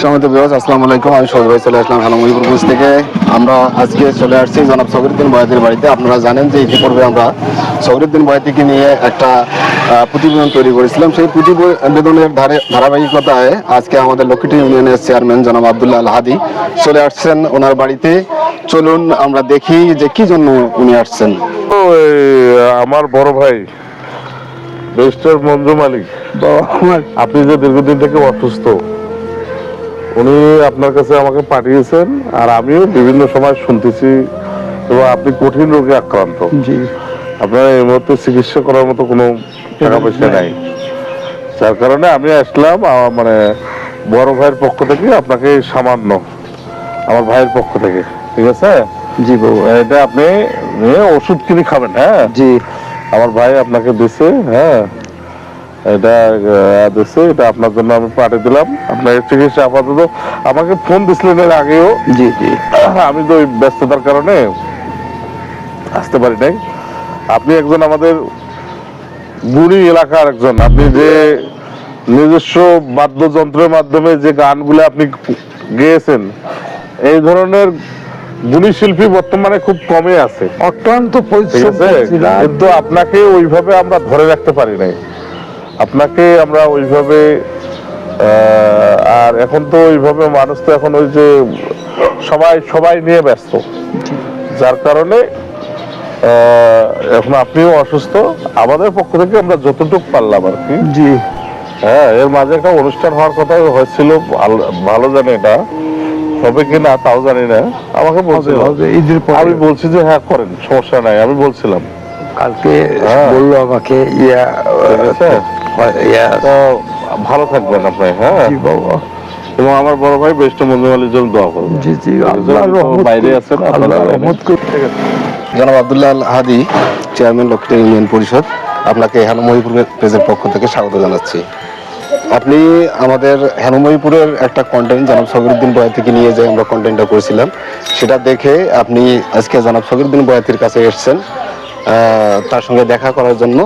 সমিত বিরাজ আসসালামু আলাইকুম। আমি সৌদ ভাই চলে আসলাম হ্যালো মহিপুরগঞ্জ থেকে। আমরা আজকে চলে আসছি জনাব সগরুদ্দিন বয়াতির বাড়িতে। আপনারা জানেন যে ইতিপূর্বে আমরা সগরুদ্দিন বয়াতিকে নিয়ে একটা প্রতিবেদন তৈরি করেছিলাম। সেই প্রতিবেদনের ধারে ধারাবাহিকতায় আজকে আমাদের লক্ষ্মীটি ইউনিয়নের চেয়ারম্যান জনাব আবদুল্লাহ আল হাদি চলে আসছেন ওনার বাড়িতে। চলুন আমরা দেখি যে কি জন্য উনি আসছেন। আমার বড় ভাই বেস্টার মঞ্জু মালিক। আপনি যে দীর্ঘদিন থেকে অসুস্থ উনি আপনার কাছে আমাকে পাঠিয়েছেন আর আমিও বিভিন্ন সময় শুনতেছি এবং আপনি কঠিন রোগে আক্রান্ত। জি। আপনার এই মুহূর্তে চিকিৎসা করার মতো কোনো টাকা পয়সা নাই। যার কারণে আমি আসলাম মানে বড় ভাইয়ের পক্ষ থেকে আপনাকে সামান্য আমার ভাইয়ের পক্ষ থেকে। ঠিক আছে? জি বাবু। এটা আপনি ওষুধ কিনে খাবেন হ্যাঁ? জি। আমার ভাই আপনাকে দিছে হ্যাঁ? এটা এটা আপনার জন্য আমি পাঠিয়ে দিলাম। আপনার চিকিৎসা আপাতত আমাকে ফোন দিছিলেন এর আগেও। জি জি। আমি তো ওই ব্যস্ততার কারণে আসতে পারি নাই। আপনি একজন আমাদের বুড়ি এলাকার একজন। আপনি যে নিজস্ব বাদ্যযন্ত্রের মাধ্যমে যে গানগুলো আপনি গেয়েছেন এই ধরনের গুণী শিল্পী বর্তমানে খুব কমে আছে। অত্যন্ত পরিশ্রম কিন্তু আপনাকে ওইভাবে আমরা ধরে রাখতে পারি নাই। আপনাকে আমরা ওইভাবে আর এখন তো ওইভাবে মানুষ তো এখন ওই যে সবাই সবাই নিয়ে ব্যস্ত। যার কারণে এখন আপনিও অসুস্থ আমাদের পক্ষ থেকে আমরা যতটুকু পারলাম আর কি। জি। হ্যাঁ এর মাঝে একটা অনুষ্ঠান হওয়ার কথা হয়েছিল ভালো- জানি এটা। হবে কি না তাও জানি না। আমাকে বলছিল। আমি বলছি যে হ্যাঁ করেন সমস্যা নাই আমি বলছিলাম। কালকে হ্যাঁ। বলল আমাকে ইয়া তো ভালো থাকবেন আপনি হ্যাঁ? বাবা। এবং আমার বড় ভাই বেস্ট মঞ্জুমালির জন্য দোয়া করবেন। জি জি বাইরে আছেন। জনাব আবদুল্লাহ আল হাদি চেয়ারম্যান লক্ষ্মী ইউনিয়ন পরিষদ আপনাকে হ্যানুমহিপুর পেজের পক্ষ থেকে স্বাগত জানাচ্ছি। আপনি আমাদের হ্যানুমহিপুরের একটা কন্টেন্ট জনাব সগিরুদ্দিন বয়াতিকে নিয়ে যে আমরা কন্টেন্টটা করেছিলাম সেটা দেখে আপনি আজকে জনাব সগিরুদ্দিন বয়াতির কাছে এসেছেন আহ, তার সঙ্গে দেখা করার জন্য।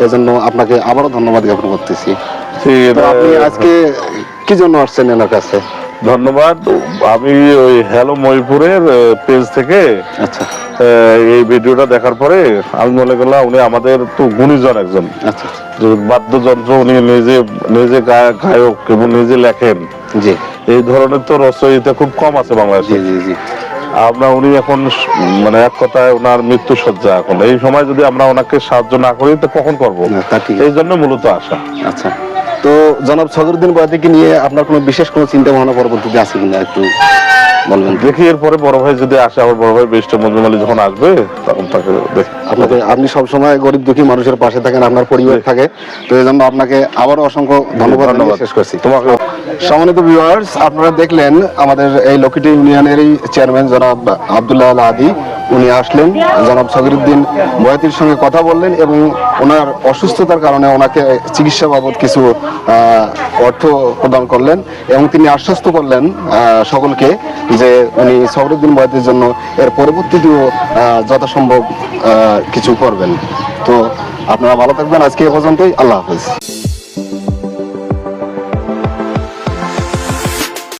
এজন্য আপনাকে আবারও ধন্যবাদ জ্ঞাপন করতেছি। আপনি আজকে কি জন্য আসছেন এনার কাছে? ধন্যবাদ। আমি ওই হ্যালো মহিপুরের পেজ থেকে আচ্ছা। এই ভিডিওটা দেখার পরে আমি মনে করলাম উনি আমাদের তো গুণীজন একজন। আচ্ছা। বাদ্যযন্ত্র উনি নিজে নিজে গায়ক এবং নিজে লেখেন। জি। এই ধরনের তো রচয়িতা খুব কম আছে জি বাংলাদেশে জি জি। আমরা উনি এখন মানে এক কথায় ওনার মৃত্যু সজ্জা এখন। এই সময় যদি আমরা ওনাকে সাহায্য না করি তো কখন করব? এই জন্য মূলত আসা আচ্ছা। তো জনাব সদরুদ্দিন বয়াতিকে নিয়ে আপনার কোনো বিশেষ কোনো চিন্তা ভাবনা পরবর্তীতে আছে কিনা একটু? বলবেন দেখি এরপরে বড় ভাই যদি আসে আমার বড় ভাই বেস্ট মঞ্জুম আলী যখন আসবে তখন তাকে আপনাকে আপনি সবসময় গরিব দুঃখী মানুষের পাশে থাকেন আপনার পরিবার থাকে। তো এই জন্য আপনাকে আবারও অসংখ্য ধন্যবাদ। শেষ করছি। তোমাকে সম্মানিত ভিউয়ার্স আপনারা দেখলেন আমাদের এই লক্ষ্মীটি ইউনিয়নেরই চেয়ারম্যান জনাব আবদুল্লাহ আল আদি। উনি আসলেন জনাব সগিরুদ্দিন বয়াতির সঙ্গে কথা বললেন এবং ওনার অসুস্থতার কারণে ওনাকে চিকিৎসা বাবদ কিছু অর্থ প্রদান করলেন এবং তিনি আশ্বস্ত করলেন সকলকে যে উনি সবরুদ্দিন বয়াতের জন্য এর পরবর্তীতেও যথাসম্ভব কিছু করবেন। তো আপনারা ভালো থাকবেন। আজকে এ পর্যন্তই। আল্লাহ হাফেজ।